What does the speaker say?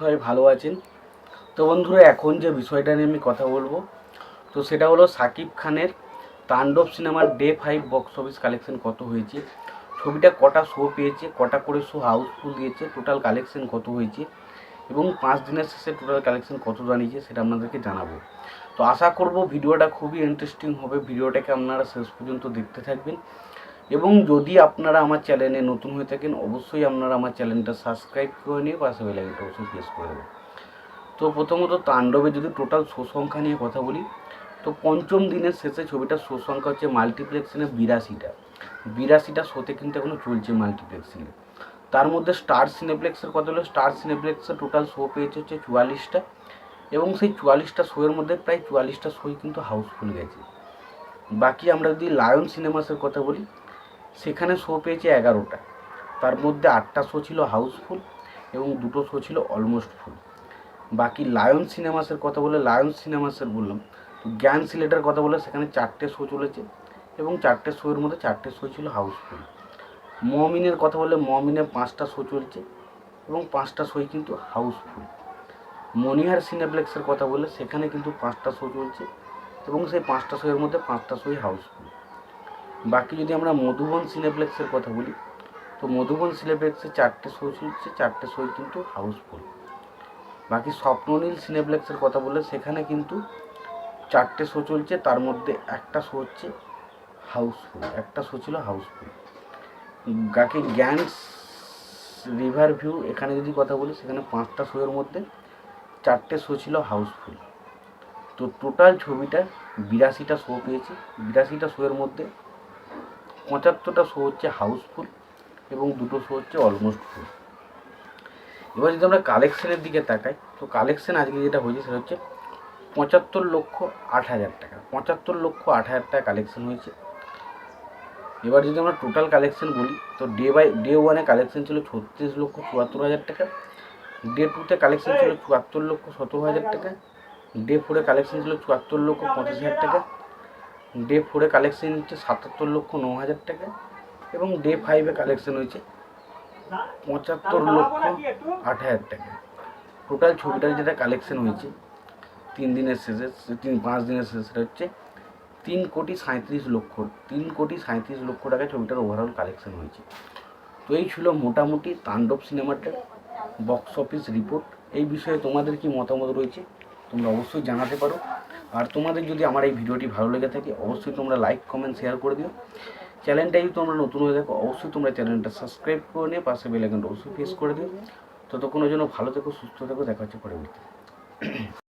সবাই ভালো আছেন। তো বন্ধুরা, এখন যে বিষয়টা নিয়ে আমি কথা বলব, তো সেটা হলো সাকিব খানের তাণ্ডব সিনেমার day five box office collection কত হয়েছে, ছবিটা কটা শো পেয়েছে, কটা করে শো হাউসফুল দিয়েছে টোটাল কালেকশন কত হয়েছে এবং পাঁচ দিনের শেষে টোটাল কালেকশন কত জানিয়েছে সেটা আপনাদেরকে জানাব। তো আশা করব ভিডিওটা খুবই ইন্টারেস্টিং হবে, ভিডিওটাকে আপনারা শেষ পর্যন্ত দেখতে থাকবেন। এবং যদি আপনারা আমার চ্যানেলে নতুন হয়ে থাকেন, অবশ্যই আপনারা আমার চ্যানেলটা সাবস্ক্রাইব করে নিয়ে পাশে বেলাইনটা অবশ্যই প্রেস করে দেবেন। তো প্রথমত তাণ্ডবে যদি টোটাল শো সংখ্যা নিয়ে কথা বলি, তো পঞ্চম দিনের শেষে ছবিটার শো সংখ্যা হচ্ছে মাল্টিপ্লেক্সিনে বিরাশিটা। বিরাশিটা শোতে কিন্তু এখনও চলছে মাল্টিপ্লেক্সিনে তার মধ্যে স্টার সিনেপ্লেক্সের কথা হলো স্টার সিনেপ্লেক্সের টোটাল শো পেয়েছে হচ্ছে চুয়াল্লিশটা এবং সেই চুয়াল্লিশটা শোয়ের মধ্যে প্রায় চুয়াল্লিশটা শোই কিন্তু হাউসফুল গেছে। বাকি আমরা যদি লায়ন সিনেমাসের কথা বলি সেখানে শো পেয়েছে এগারোটা। তার মধ্যে আটটা শো ছিল হাউসফুল এবং দুটো শো ছিল অলমোস্ট ফুল বাকি লায়ন সিনেমাসের কথা বলে লায়ন সিনেমাসের বললাম, তো জ্ঞান সিলেটের কথা বলে সেখানে চারটে শো চলেছে এবং চারটে শোয়ের মধ্যে চারটে শো ছিল হাউসফুল মমিনের কথা বলে মমিনে পাঁচটা শো চলছে এবং পাঁচটা শোই কিন্তু হাউসফুল মনিহার সিনেপ্লেক্সের কথা বলে সেখানে কিন্তু পাঁচটা শো চলছে এবং সেই পাঁচটা শোয়ের মধ্যে পাঁচটা শোই হাউসফুল বাকি যদি আমরা মধুবন সিনেপ্লেক্সের কথা বলি, তো মধুবন সিনেপ্লেক্সে চারটে শো চলছে চারটে শোই কিন্তু হাউসফুল। বাকি স্বপ্ননীল সিনেপ্লেক্সের কথা বলে সেখানে কিন্তু চারটে শো চলছে, তার মধ্যে একটা শো হচ্ছে হাউসফুল, একটা শো ছিল হাউসফুল। বাকি জ্ঞানস রিভার ভিউ এখানে যদি কথা বলি, সেখানে পাঁচটা শোয়ের মধ্যে চারটে শো ছিল হাউসফুল। তো টোটাল ছবিটা বিরাশিটা শো পেয়েছে, বিরাশিটা শোয়ের মধ্যে পঁচাত্তরটা শো হচ্ছে হাউসফুল এবং দুটো শো হচ্ছে অলমোস্ট ফুল এবার যদি আমরা কালেকশনের দিকে তাকাই, তো কালেকশন আজকে যেটা হয়েছে সেটা হচ্ছে পঁচাত্তর লক্ষ আট হাজার টাকা। পঁচাত্তর লক্ষ আট হাজার টাকা কালেকশন হয়েছে। এবার যদি আমরা টোটাল কালেকশন বলি, তো ডে বাই ডে ওয়ানে কালেকশন ছিল ছত্রিশ লক্ষ চুয়াত্তর হাজার টাকা ডে টুতে কালেকশন ছিল চুয়াত্তর লক্ষ সতেরো হাজার টাকা ডে ফোরে কালেকশন ছিল চুয়াত্তর লক্ষ পঁচিশ হাজার টাকা ডে ফোরে কালেকশন হচ্ছে সাতাত্তর লক্ষ ন হাজার টাকা এবং ডে ফাইভে কালেকশন হয়েছে পঁচাত্তর লক্ষ আট হাজার টাকা। টোটাল ছবিটার যেটা কালেকশন হয়েছে, তিন দিনের শেষে, তিন, পাঁচ দিনের শেষে হচ্ছে তিন কোটি সাঁত্রিশ লক্ষ, তিন কোটি সাঁত্রিশ লক্ষ টাকা ছবিটার ওভারঅল কালেকশন হয়েছে। তো এই ছিল মোটামুটি তাণ্ডব সিনেমাটার বক্স অফিস রিপোর্ট এই বিষয়ে তোমাদের কি মতামত রয়েছে, তোমরা অবশ্যই জানাতে পারো। আর তোমাদের যদি আমার এই ভিডিওটি ভালো লেগে থাকে, অবশ্যই তোমরা লাইক কমেন্ট শেয়ার করে দিও। চ্যানেলটা যদি তোমরা নতুন হয়ে থাকো, অবশ্যই তোমরা চ্যানেলটা সাবস্ক্রাইব করে নিয়ে পাশে বেলাইকেন্ট অবশ্যই ফেস করে দিও। ততক্ষণের জন্য ভালো থেকো, সুস্থ থেকো, দেখা হচ্ছে পরবর্তী।